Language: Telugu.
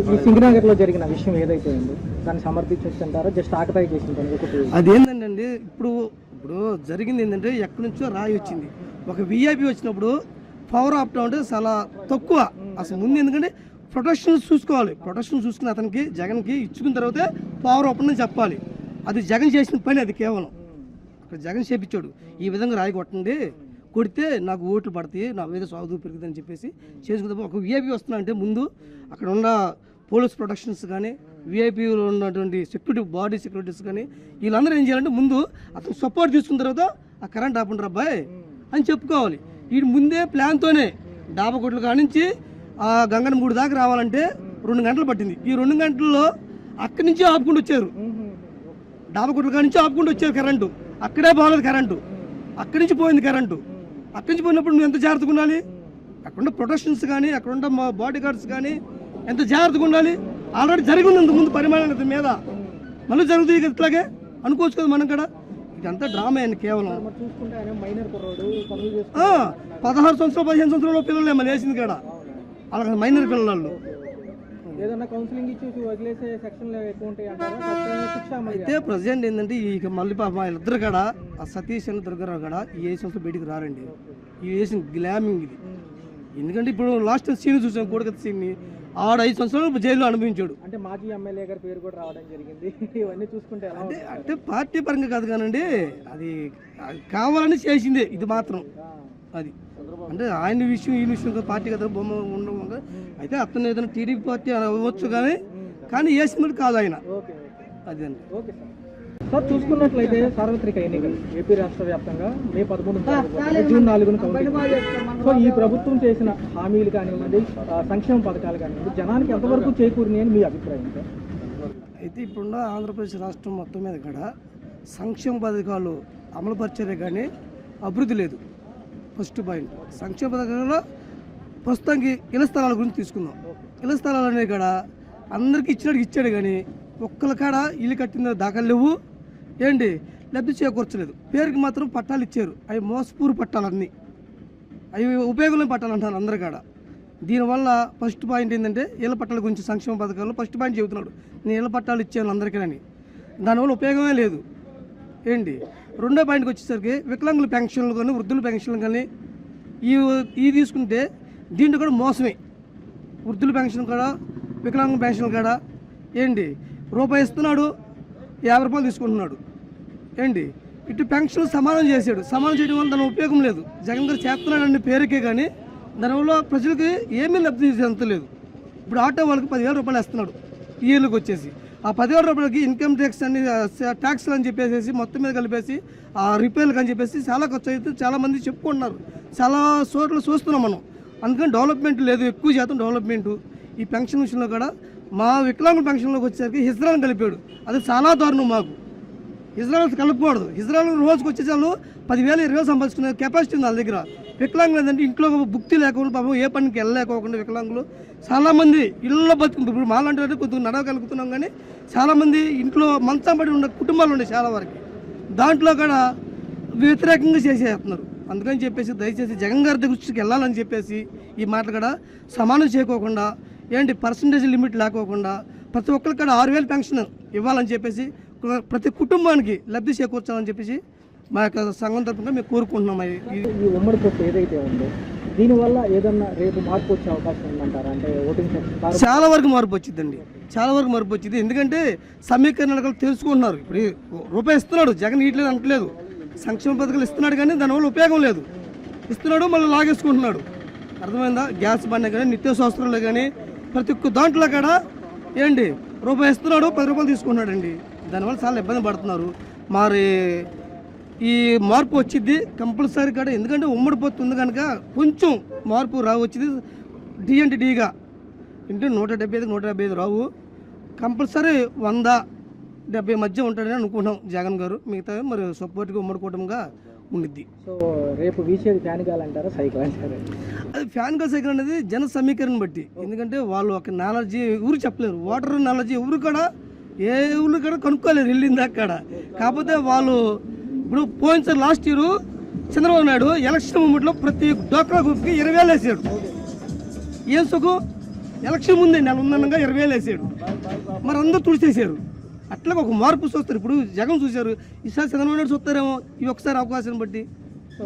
ఈ సింగనగర్లో జరిగిన విషయం ఏదైతే ఉందో దాన్ని సమర్థించంటారా జస్ట్ ఆకతాయి చేసిన పని అదేంటండి ఇప్పుడు ఇప్పుడు జరిగింది ఏంటంటే ఎక్కడి నుంచో రాయి వచ్చింది. ఒక విఐపి వచ్చినప్పుడు పవర్ ఆఫ్ అంటే చాలా తక్కువ. అసలు ముందు ఎందుకంటే ప్రొటెక్షన్ చూసుకోవాలి. ప్రొటెక్షన్ చూసుకుని అతనికి జగన్కి ఇచ్చుకున్న తర్వాత పవర్ ఆఫ్ అని చెప్పాలి. అది జగన్ చేసిన పని అది కేవలం. అక్కడ జగన్ చేపించాడు. ఈ విధంగా రాయి కొట్టండి కొడితే నాకు ఓట్లు పడతాయి నా మీద సాగు పెరుగుతుందని చెప్పేసి చేసుకుంటే ఒక విఐపి వస్తున్నా అంటే ముందు అక్కడ ఉన్న పోలీస్ ప్రొటెక్షన్స్ కానీ విఐపీలో ఉన్నటువంటి సెక్యూరిటీ బాడీ సెక్యూరిటీస్ కానీ వీళ్ళందరూ ఏం చేయాలంటే ముందు అతను సపోర్ట్ తీసుకున్న తర్వాత ఆ కరెంట్ ఆపండి అబ్బాయి అని చెప్పుకోవాలి. వీడు ముందే ప్లాన్తోనే డాబకొట్లు కానించి ఆ గంగన మూడు దాకా రావాలంటే రెండు గంటలు పట్టింది. ఈ రెండు గంటల్లో అక్కడి నుంచి ఆపుకుంటూ వచ్చారు. డాబా కానించి నుంచి ఆపుకుంటూ వచ్చారు కరెంటు అక్కడే బాగలేదు కరెంటు అక్కడి నుంచి పోయింది కరెంటు అక్కడి నుంచి పోయినప్పుడు నువ్వు ఎంత జాగ్రత్తగా ఉండాలి? అక్కడ ఉన్న ప్రొటెక్షన్స్ కానీ అక్కడ ఉన్న మా బాడీ గార్డ్స్ కానీ ఎంత జాగ్రత్తగా ఉండాలి? ఆల్రెడీ జరిగి ఉంది ఇంతకు ముందు పరిమాణం ఇతని మీద. మళ్ళీ జరుగుతుంది ఇట్లాగే. అనుకోవచ్చు కదా మనం కూడా. ఇదంతా డ్రామా అండి కేవలం. పదహారు సంవత్సరాలు పదిహేను సంవత్సరాల పిల్లలు ఏమన్నా వేసింది కాడ వాళ్ళకి మైనర్ పిల్లలు. ఏదన్నా కౌన్సిలింగ్ ఇచ్చి వదిలేసే సెక్షన్లు ఎక్కువ ఉంటాయి అంటారా? ఖచ్చితంగా శిక్ష మరి అయితే ప్రజెంట్ ఏంటంటే ఈ మళ్ళీ మా ఇద్దరు కాడ ఆ సతీష్ అని దుర్గారావు కాడ ఈ ఏ సంవత్సరం బయటికి రారండి. ఈ వేసిన గ్లామింగ్ ఇది. ఎందుకంటే ఇప్పుడు లాస్ట్ సీన్ చూసాం కోడకత్త సీన్ని. ఆడ ఐదు సంవత్సరాలు జైల్లో అనుభవించాడు. అంటే మాజీ ఎమ్మెల్యే గారి పేరు కూడా రావడం జరిగింది. ఇవన్నీ చూసుకుంటే అంటే? అంటే పార్టీ పరంగా కాదు కానండి అది అది కావాలని చేసిందే ఇది మాత్రం. అది. అంటే ఆయన విషయం ఈ విషయం పార్టీ కదా బొమ్మ ఉండడం వల్ల అయితే అతను ఏదైనా టీడీపీ పార్టీ అవ్వచ్చు కానీ కానీ వేసినట్టు కాదు ఆయన. ఓకే. అది అండి. Okay sir. సార్ చూసుకున్నట్లయితే సార్వత్రిక ఎన్నికలు ఏపీ రాష్ట్ర వ్యాప్తంగా మే పదమూడు జూన్ నాలుగున సో ఈ ప్రభుత్వం చేసిన హామీలు కానివ్వండి సంక్షేమ పథకాలు కానివ్వండి జనానికి ఎంతవరకు చేకూరినాయి అని మీ అభిప్రాయం సార్? అయితే ఇప్పుడున్న ఆంధ్రప్రదేశ్ రాష్ట్రం మొత్తం మీద కూడా సంక్షేమ పథకాలు అమలుపరిచారే కానీ అభివృద్ధి లేదు. ఫస్ట్ పాయింట్ సంక్షేమ పథకాలలో ప్రస్తుతానికి ఇళ్ళ స్థలాల గురించి తీసుకుందాం. ఇళ్ళ స్థలాలు అనేవి కూడా అందరికీ ఇచ్చినట్టు ఇచ్చాడు కానీ ఒక్కల కాడ ఇల్లు కట్టిన దాఖలు లేవు. ఏంటి? లబ్ధి చేకూర్చలేదు. పేరుకి మాత్రం పట్టాలు ఇచ్చారు. అవి మోసపూరు పట్టాలన్నీ. అవి ఉపయోగంలో పట్టాలు అంటారు అందరి కాడ దీనివల్ల ఫస్ట్ పాయింట్ ఏంటంటే ఇళ్ళ పట్టాల గురించి సంక్షేమ పథకాల్లో ఫస్ట్ పాయింట్ చెబుతున్నాడు. నేను ఇళ్ళ పట్టాలు ఇచ్చాను అందరికీ దానివల్ల ఉపయోగమే లేదు. ఏంటి? రెండో పాయింట్కి వచ్చేసరికి వికలాంగుల పెన్షన్లు కానీ వృద్ధుల పెన్షన్లు కానీ ఈ ఇవి తీసుకుంటే దీంట్లో కూడా మోసమే. వృద్ధుల పెన్షన్ కూడా వికలాంగుల పెన్షన్ కూడా ఏంటి? రూపాయి ఇస్తున్నాడు యాభై రూపాయలు తీసుకుంటున్నాడు. ఏంటి? ఇటు పెన్షన్ సమానం చేశాడు. సమానం చేయడం వల్ల దాని ఉపయోగం లేదు. జగన్ గారు చేస్తున్నాడని పేరుకే కానీ దానివల్ల ప్రజలకి ఏమీ లబ్ధి చెందలేదు ఇప్పుడు ఆటో వాళ్ళకి పదివేల రూపాయలు వేస్తున్నాడు. ఇయర్లకు వచ్చేసి. ఆ పదివేల రూపాయలకి ఇన్కమ్ ట్యాక్స్ అన్ని ట్యాక్స్లు అని చెప్పేసి మొత్తం మీద కలిపేసి ఆ రిపేర్లకు అని చెప్పేసి చాలా ఖర్చు అయితే చాలామంది చెప్పుకుంటున్నారు. చాలా చోట్ల చూస్తున్నాం మనం. అందుకని డెవలప్మెంట్ లేదు. ఎక్కువ శాతం డెవలప్మెంట్ ఈ పెన్షన్ విషయంలో కూడా మా వికలాంగుల పెన్షన్లోకి వచ్చేసరికి హిజ్రాన్ కలిపాడు. అది చాలా దారుణం మాకు. ఇజ్రాయల్స్ కలపకూడదు. ఇజ్రాయల్ రోజుకు వచ్చేసాలు పదివేలు ఇరవై వేలు సంపాదించుకునే కెపాసిటీ ఉంది వాళ్ళ దగ్గర. వికలాంగులు ఏంటంటే ఇంట్లో భుక్తి లేకుండా పాపం ఏ పనికి వెళ్ళలేకోకుండా వికలాంగులు. చాలామంది ఇళ్ళ బతుకు ఇప్పుడు మాలాంటి వాటి కొద్దిగా నడవగలుగుతున్నాం కానీ చాలామంది ఇంట్లో మంచం పడి ఉన్న కుటుంబాలు ఉన్నాయి చాలా వరకు. దాంట్లో కూడా వ్యతిరేకంగా చేసేస్తున్నారు. అందుకని చెప్పేసి దయచేసి జగన్ గారి దృష్టికి వెళ్ళాలని చెప్పేసి ఈ మాటలు కూడా సమానం చేయకోకుండా ఏంటి పర్సంటేజ్ లిమిట్ లేకోకుండా ప్రతి ఒక్కరికి కూడా ఆరు వేలు పెన్షన్ ఇవ్వాలని చెప్పేసి ప్రతి కుటుంబానికి లబ్ధి చేకూర్చాలని చెప్పేసి మా యొక్క సంఘం తరఫున మేము కోరుకుంటున్నాం అవి. ఈ ఉమ్మడి పొత్తు ఏదైతే ఉందో దీనివల్ల ఏదన్నా రేపు మార్పు వచ్చే అవకాశం ఉందంటారా? అంటే ఓటింగ్ చాలా వరకు మార్పు వచ్చిందండి. చాలా వరకు మార్పు వచ్చింది. ఎందుకంటే సమీకరణలు తెలుసుకుంటున్నారు. ఇప్పుడు రూపాయి ఇస్తున్నాడు. జగన్ ఇట్లేదు అంటలేదు. సంక్షేమ పథకాలు ఇస్తున్నాడు కానీ దానివల్ల ఉపయోగం లేదు. ఇస్తున్నాడు మళ్ళీ లాగేసుకుంటున్నాడు. అర్థమైందా? గ్యాస్ బండి కానీ నిత్యావసరాలు కానీ ప్రతి ఒక్క దాంట్లో కూడా ఏంటి? రూపాయి ఇస్తున్నాడు పది రూపాయలు తీసుకుంటున్నాడండి. దానివల్ల చాలా ఇబ్బంది పడుతున్నారు. మరి ఈ మార్పు వచ్చింది కంపల్సరీ కూడా. ఎందుకంటే ఉమ్మడి పొత్తు ఉంది కనుక కొంచెం మార్పు రావు వచ్చింది. డి అంటే డిగా అంటే నూట డెబ్బై ఐదు నూట డెబ్బై ఐదు రావు. కంపల్సరీ వంద డెబ్బై మధ్య ఉంటాడని అనుకుంటున్నాం జగన్ గారు. మిగతా మరి సపోర్ట్గా ఉమ్మడి కూటమిగా ఉండిద్ది. సో రేపు వీసేది ఫ్యాన్ సైకిల్ అంటారా? అది ఫ్యాన్గా సైకిల్ అనేది జన సమీకరణ బట్టి. ఎందుకంటే వాళ్ళు ఒక నాలెడ్జీ ఎవరు చెప్పలేరు. వాటర్ నాలెడ్జీ ఎవరు కూడా ఏ ఊళ్ళు కూడా కనుక్కోలేరు వెళ్ళింది అక్కడ. కాకపోతే వాళ్ళు ఇప్పుడు పోయినసారి last year Chandrababu Naidu election మూమెంట్లో ప్రతి డోక్రా గ్రూప్కి ఇరవై వేలు వేసాడు. ఏం సుఖం ఎలక్షన్ ముందే నెల ఉందనగా ఇరవై వేలు వేసాడు. మరి అందరూ తుడిచేసారు అట్లా ఒక మార్పు చూస్తారు. ఇప్పుడు జగన్ చూశారు. ఈసారి చంద్రబాబు నాయుడు చూస్తారేమో. ఈ ఒకసారి అవకాశం బట్టి.